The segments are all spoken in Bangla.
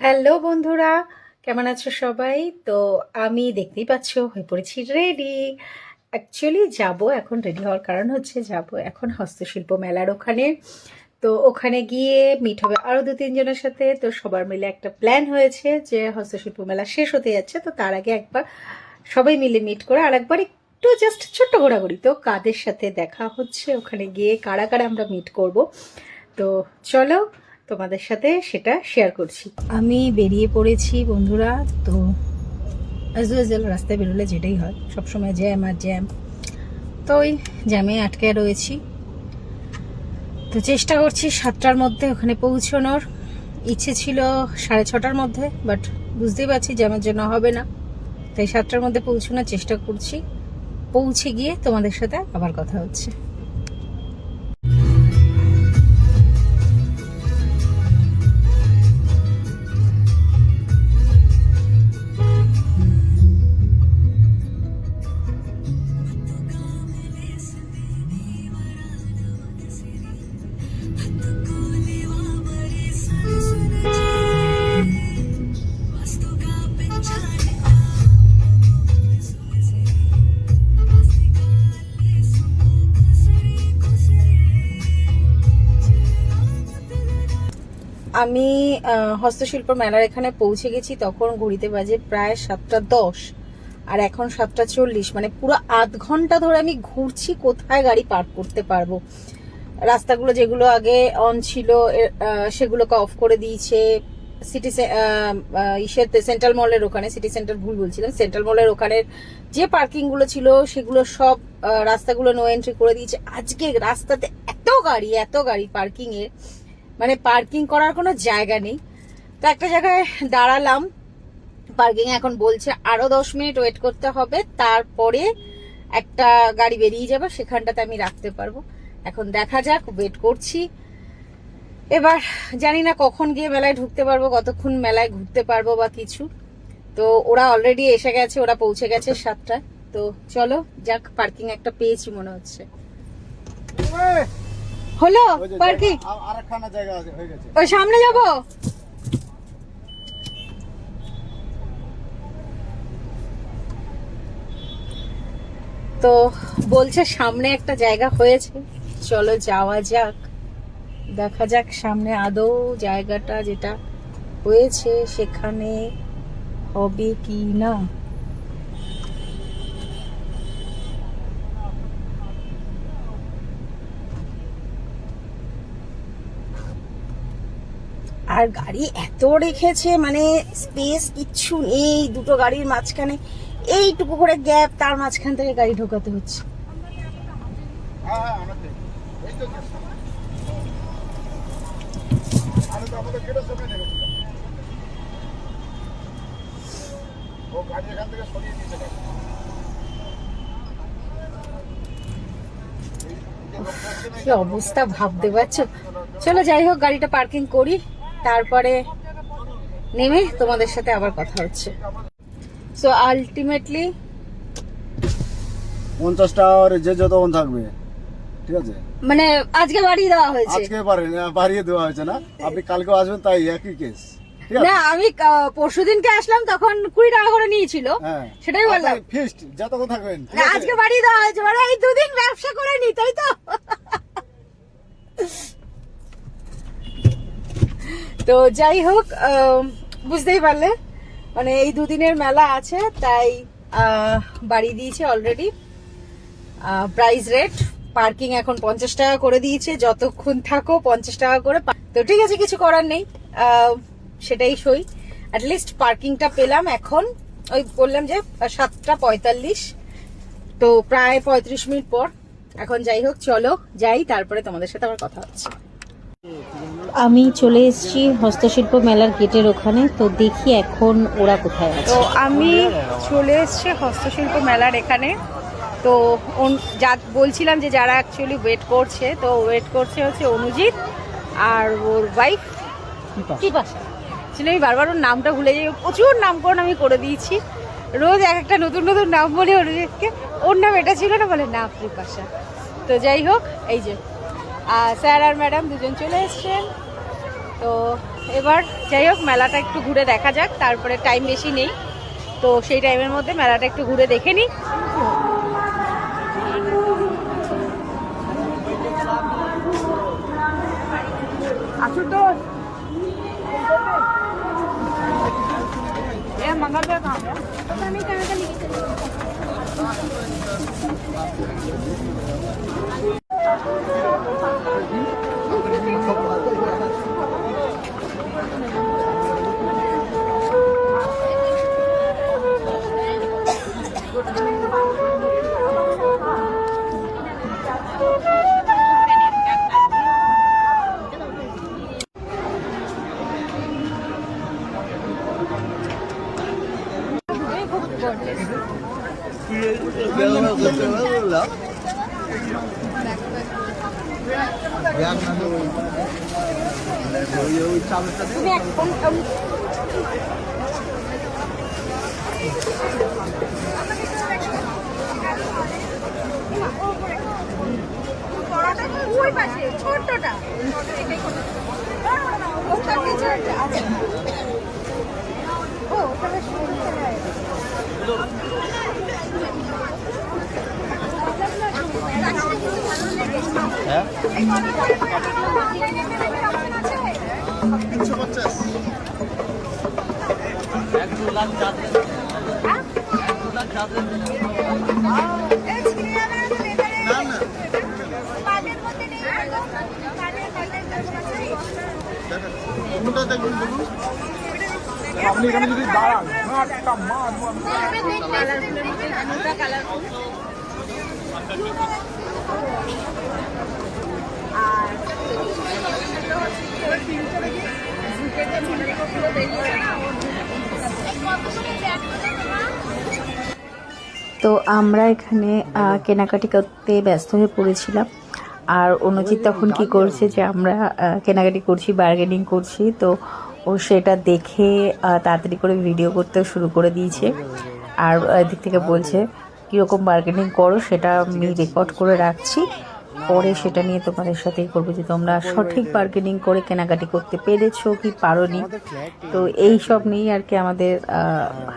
হ্যালো বন্ধুরা, কেমন আছো সবাই? তো আমি দেখতেই পাচ্ছ, হয়ে পড়েছি রেডি অ্যাকচুয়ালি যাব এখন রেডি হওয়ার কারণ হচ্ছে যাব এখন হস্তশিল্প মেলার ওখানে। তো ওখানে গিয়ে মিট হবে আরও দু তিনজনের সাথে। তো সবার মিলে একটা প্ল্যান হয়েছে যে হস্তশিল্প মেলা শেষ হতে যাচ্ছে। তো তার আগে একবার সবাই মিলে মিট করে আর একবার একটু জাস্ট ছোট্ট ঘোরাঘুরি। তো কাদের সাথে দেখা হচ্ছে, ওখানে গিয়ে কারা কারা আমরা মিট করব। তো চলো তোমাদের সাথে সেটা শেয়ার করছি। আমি বেরিয়ে পড়েছি, বন্ধুরা, তো অ্যাজ রাস্তায় বেরোলে যেটাই হয়, সবসময় জ্যাম আর জ্যাম তো ওই জ্যামে আটকে রয়েছি। তো চেষ্টা করছি সাতটার মধ্যে ওখানে পৌঁছানোর। ইচ্ছে ছিল সাড়ে ছটার মধ্যে বাট বুঝতেই পারছি জ্যামের জন্য হবে না। তাই সাতটার মধ্যে পৌঁছানোর চেষ্টা করছি। পৌঁছে গিয়ে তোমাদের সাথে আবার কথা হচ্ছে। আমি হস্তশিল্প মেলার এখানে পৌঁছে গেছি, তখন ঘড়িতে বাজে প্রায় সাতটা দশ। আর এখন সাতটা চল্লিশ মানে পুরো আধ ঘণ্টা ধরে আমি ঘুরছি কোথায় গাড়ি পার্ক করতে পারব। রাস্তাগুলো যেগুলো আগে অন ছিল সেগুলোকে অফ করে দিয়েছে। সিটি ইসেতে সেন্ট্রাল মলের ওখানে সিটি সেন্টার ভুল বলছিলাম সেন্ট্রাল মলের ওখানের যে পার্কিংগুলো ছিল, সেগুলো সব রাস্তাগুলো নো এন্ট্রি করে দিয়েছে। আজকে রাস্তাতে এত গাড়ি এত গাড়ি পার্কিং এর। মানে পার্কিং করার কোনো জায়গা নেই। তো একটা জায়গায় দাঁড়ালাম। পার্কিং এখন বলছে আরও দশ মিনিট ওয়েট করতে হবে, তারপরে একটা গাড়ি বেরিয়ে যাবে, সেখানটাতে আমি রাখতে পারব। এখন দেখা যাক, ওয়েট করছি। এবার জানি না কখন গিয়ে মেলায় ঢুকতে পারব, কতক্ষণ মেলায় ঘুরতে পারব বা কিছু। তো ওরা অলরেডি এসে গেছে, ওরা পৌঁছে গেছে সাতটায়। তো চলো, যাক, পার্কিং একটা পেয়েছি মনে হচ্ছে। হলো? পার্কিং? আর- আরেকখানা জায়গা হয়ে গেছে। ওই সামনে যাব? তো বলছে সামনে একটা জায়গা হয়েছে। চলো যাওয়া যাক। দেখা যাক সামনে আদৌ জায়গাটা যেটা হয়েছে সেখানে হবে কি না। আর গাড়ি এত রেখেছে মানে স্পেস কিচ্ছু নেই, দুটো গাড়ির মাঝখানে। এইটুকু করে গ্যাপ তার মাঝখান থেকে গাড়ি ঢোকাতে হচ্ছে। কি অবস্থা ভাবতে পারছ? চলো যাই হোক, গাড়িটা পার্কিং করি। তারপরে নেমে তোমাদের সাথে আবার কথা হচ্ছে। সো আলটিমেটলি পঞ্চাশ টাকার যে যতক্ষণ থাকবে ঠিক আছে? মানে আজকে বাড়ি দেওয়া হয়েছে। আজকে পারেন বাড়িয়ে দেওয়া হয়েছে না। আপনি কালকেও আসবেন তাই একই কেস না আমি পরশু দিনকে আসলাম তখন কুড়ি টাকা করে নিয়েছিল। হ্যাঁ। সেটাই বললাম। ফিক্সড যতক্ষণ থাকবেন? আজকে বাড়ি দেওয়া হয়েছে মানে এই দুদিন ব্যবসা করে নি তাই তো? তো যাই হোক বুঝতেই পারলে। মানে এই দুদিনের মেলা আছে তাই আহ, বাড়ি দিয়েছে অলরেডি প্রাইস রেট পার্কিং এখন পঞ্চাশ টাকা করে দিয়েছে। যতক্ষণ থাকো পঞ্চাশ টাকা করে তো ঠিক আছে কিছু করার নেই। সেটাই সই। অ্যাটলিস্ট পার্কিংটা পেলাম এখন। ওই বললাম যে সাতটা পঁয়তাল্লিশ। তো প্রায় পঁয়ত্রিশ মিনিট পর। এখন যাই হোক চলো যাই তারপরে তোমাদের সাথে আমার কথা হচ্ছে। আমি চলে এসেছি হস্তশিল্প মেলার গেটের ওখানে তো দেখি এখন ওরা কোথায় আছে। তো আমি চলে এসেছি হস্তশিল্প মেলার এখানে। তো ওন- যা বলছিলাম যে যারা অ্যাকচুয়ালি ওয়েট করছে তো ওয়েট করছে হচ্ছে অনুজিৎ আর ওর ওয়াইফ পিপাসা ছিল আমি বারবার ওর নামটা ভুলে যাই প্রচুর নামকরণ আমি করে দিয়েছি। রোজ এক একটা নতুন নতুন নাম বলি অনুজিৎকে। ওর নাম এটা ছিল না বলে না পিপাসা তো যাই হোক এই যে স্যার আর ম্যাডাম দুজন চলে এসছেন। তো এবার যাই হোক মেলাটা একটু ঘুরে দেখা যাক তারপরে টাইম বেশি নেই। তো সেই টাইমের মধ্যে মেলাটা একটু ঘুরে দেখে নিই। আশুতোষ মঙ্গলবার কাম আমি ছোটটা। ও আপনি এখানে যদি দাঁড়ান তো আমরা এখানে কেনাকাটি করতে ব্যস্ত হয়ে পড়েছিলাম। আর অনুজিৎ তখন কি করছে যে আমরা কেনাকাটি করছি বার্গেনিং করছি, তো ও সেটা দেখে তাড়াতাড়ি করে ভিডিও করতে শুরু করে দিয়েছে। আর এদিক থেকে বলছে, কীরকম বার্গেনিং করো, সেটা আমি রেকর্ড করে রাখছি। পরে সেটা নিয়ে তোমাদের সাথেই করব যে তোমরা সঠিক বার্গেনিং করে কেনাকাটি করতে পেরেছ কি পারোনি। তো এই সব নিয়েই আর কি আমাদের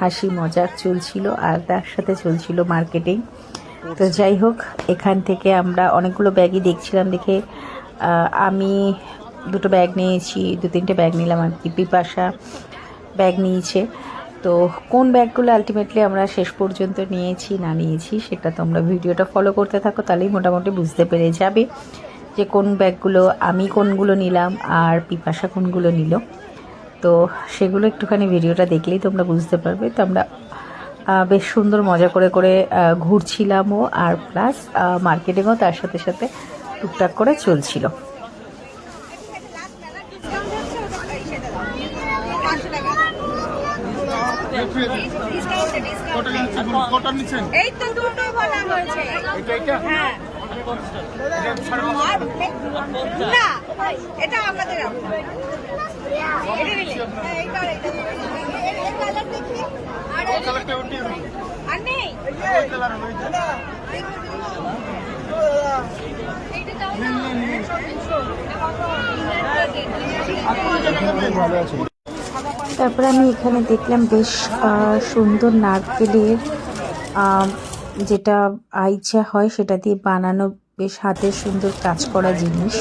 হাসি মজাক চলছিল আর তার সাথে চলছিল মার্কেটিং তো যাই হোক, এখান থেকে আমরা অনেকগুলো ব্যাগই দেখছিলাম দেখে আমি দুটো ব্যাগ নিয়েছি, দু তিনটে ব্যাগ নিলাম আর কি, পিপাসা ব্যাগ নিয়েছে। তো কোন ব্যাগগুলো আলটিমেটলি আমরা শেষ পর্যন্ত নিয়েছি, না নিয়েছি, সেটা তোমরা ভিডিওটা ফলো করতে থাকো, তাহলেই মোটামুটি বুঝতে পেরে যাবে যে কোন ব্যাগগুলো, আমি কোনগুলো নিলাম আর পিপাসা কোনগুলো নিল। তো সেগুলো একটুখানি ভিডিওটা দেখলেই তোমরা বুঝতে পারবে। তো আমরা বেশ সুন্দর মজা করে করে ঘুরছিলামও আর প্লাস মার্কেটিংও তার সাথে সাথে টুকটাক করে চলছিল। কটা নিচ্ছেন? এই তো দুটো বলা হয়েছে। এটা এটা? হ্যাঁ। না আমাদের আর নেই? তারপরে আমি এখানে দেখলাম বেশ আহ, সুন্দর নারকেলের যেটা আইচা হয় সেটা দিয়ে বানানো বেশ হাতের সুন্দর কাজ করা জিনিস।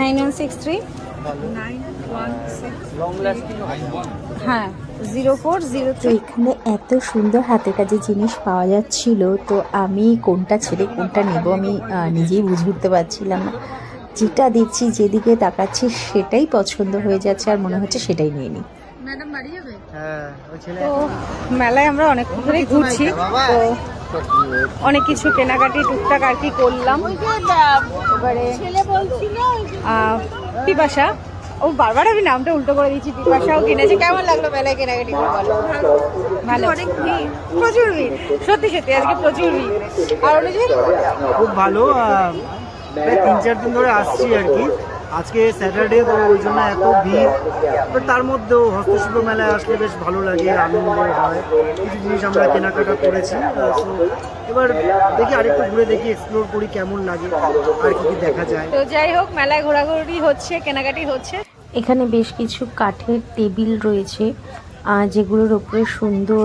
Nine one six three. হ্যাঁ জিরো ফোর জিরো তো এখানে এত সুন্দর হাতের কাজের জিনিস পাওয়া যাচ্ছিল তো আমি কোনটা ছেড়ে কোনটা নেব আমি নিজেই বুঝে উঠতে পারছিলাম না। যেটা দেখছি যেদিকে তাকাচ্ছি সেটাই পছন্দ হয়ে যাচ্ছে আর মনে হচ্ছে সেটাই নিয়ে নিই। তো মেলায় আমরা অনেকক্ষণ ধরেই ঘুরছি তো অনেক কিছু কেনাকাটি টুকটাক আর কি করলাম। এবারে পিপাসা ও বারবার আমি নামটা উল্টো করে দিচ্ছি পিপাসাও কিনেছে। কেমন লাগল মেলায় কেনাকাটি ভালো। অনেক প্রচুর ভিড়। সত্যি সত্যি আজকে প্রচুর ভিড়। আর অনুযায়ী খুব ভালো তিন চার দিন ধরে আসছি আর কি। আজকে স্যাটারডে তো ওই জন্য এত ভিড়। বাট তার মধ্যেও হস্তশিল্প মেলায় আসলে বেশ ভালো লাগে আনন্দ হয়। কিছু জিনিস আমরা কেনাকাটা করেছি এবার দেখি আরেকটু ঘুরে দেখি এক্সপ্লোর করি কেমন লাগে আর কি কি দেখা যায়। তো যাই হোক মেলায় ঘোরাঘুরি হচ্ছে কেনাকাটি হচ্ছে। এখানে বেশ কিছু কাঠের টেবিল রয়েছে আহ, যেগুলোর উপরে সুন্দর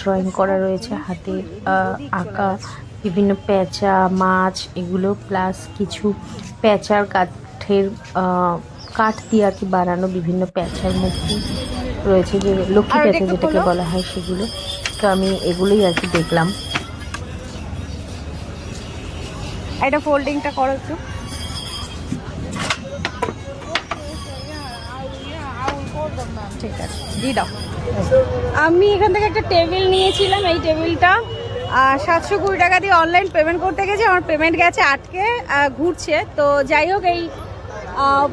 ড্রয়িং করা রয়েছে হাতের আহ, আঁকা বিভিন্ন প্যাঁচা মাছ এগুলো প্লাস কিছু প্যাঁচার কাঠের কাঠ দিয়ে আর কি বানানো বিভিন্ন প্যাঁচার মূর্তি রয়েছে যে লক্ষ্মী প্যাঁচা যেটাকে বলা হয় সেগুলো। তো আমি এগুলোই আর কি দেখলাম। এটা ফোল্ডিংটা করো একটু। ঠিক আছে দিয়ে দাও। আমি এখান থেকে একটা টেবিল নিয়েছিলাম এই টেবিলটা। সাতশো কুড়ি টাকা দিয়ে অনলাইন পেমেন্ট করতে গেছে আমার পেমেন্ট গেছে আটকে ঘুরছে। তো যাই হোক এই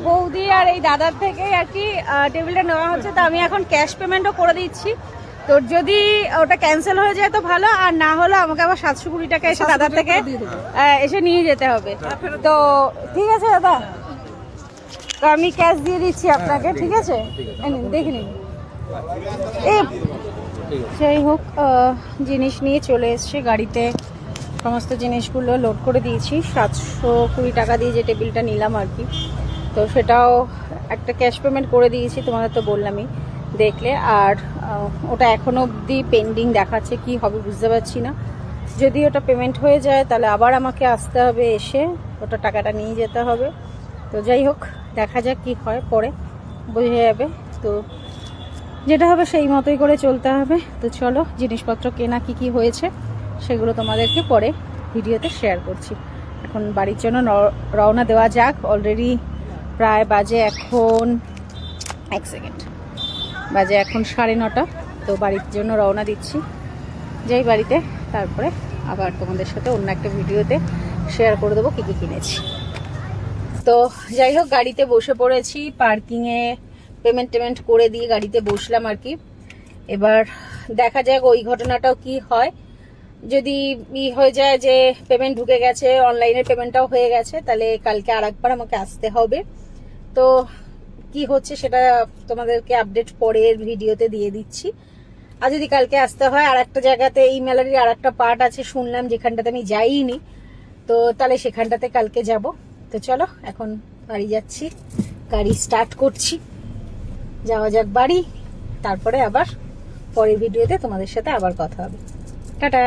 বৌদি আর এই দাদার থেকে আর কি টেবিলটা নেওয়া হচ্ছে তো আমি এখন ক্যাশ পেমেন্টও করে দিচ্ছি। তো যদি ওটা ক্যান্সেল হয়ে যায় তো ভালো আর না হলে আমাকে আবার সাতশো কুড়ি টাকা এসে দাদার থেকে এসে নিয়ে যেতে হবে। তো ঠিক আছে দাদা? তো আমি ক্যাশ দিয়ে দিচ্ছি আপনাকে ঠিক আছে দেখে নিন। যাই হোক জিনিস নিয়ে চলে এসছে গাড়িতে। সমস্ত জিনিসগুলো লোড করে দিয়েছি। সাতশো কুড়ি টাকা দিয়ে যে টেবিলটা নিলাম আর কি। তো সেটাও একটা ক্যাশ পেমেন্ট করে দিয়েছি, তোমাদের তো বললামই দেখলে। আর ওটা এখনও অবধি পেন্ডিং দেখাচ্ছে কি হবে, বুঝতে পারছি না। যদি ওটা পেমেন্ট হয়ে যায়, তাহলে আবার আমাকে আসতে হবে এসে, ওটা টাকাটা নিয়ে যেতে হবে। তো যাই হোক, দেখা যাক কি হয় পরে, বোঝা যাবে। তো যেটা হবে সেই মতোই করে চলতে হবে। তো চলো, জিনিসপত্র কেনা কি কি হয়েছে, সেগুলো তোমাদেরকে পরে ভিডিওতে শেয়ার করছি। এখন বাড়ির জন্য রওনা দেওয়া যাক অলরেডি প্রায় বাজে এখন এক সেকেন্ড বাজে এখন সাড়ে নটা, তো বাড়ির জন্য রওনা দিচ্ছি। যাই বাড়িতে, তারপরে আবার তোমাদের সাথে অন্য একটা ভিডিওতে শেয়ার করে দেবো কী কী কিনেছি। তো যাই হোক, গাড়িতে বসে পড়েছি পার্কিংয়ে পেমেন্ট টেমেন্ট করে দিয়ে গাড়িতে বসলাম আর কি। এবার দেখা যাক ওই ঘটনাটাও কি হয়। যদি ই হয়ে যায় যে পেমেন্ট ঢুকে গেছে অনলাইনে পেমেন্টটাও হয়ে গেছে, তাহলে কালকে আর একবার আমাকে আসতে হবে। তো কি হচ্ছে সেটা তোমাদেরকে আপডেট পরের ভিডিওতে দিয়ে দিচ্ছি। আর যদি কালকে আসতে হয় আর একটা জায়গাতে এই মেলারই আর একটা পার্ট আছে, শুনলাম যেখানটাতে আমি যাইনি। তো তাহলে সেখানটাতে কালকে যাব। তো চলো, এখন বাড়ি যাচ্ছি, গাড়ি স্টার্ট করছি। যাওয়া যাক বাড়ি, তারপরে আবার পরের ভিডিওতে তোমাদের সাথে আবার কথা হবে। টাটা!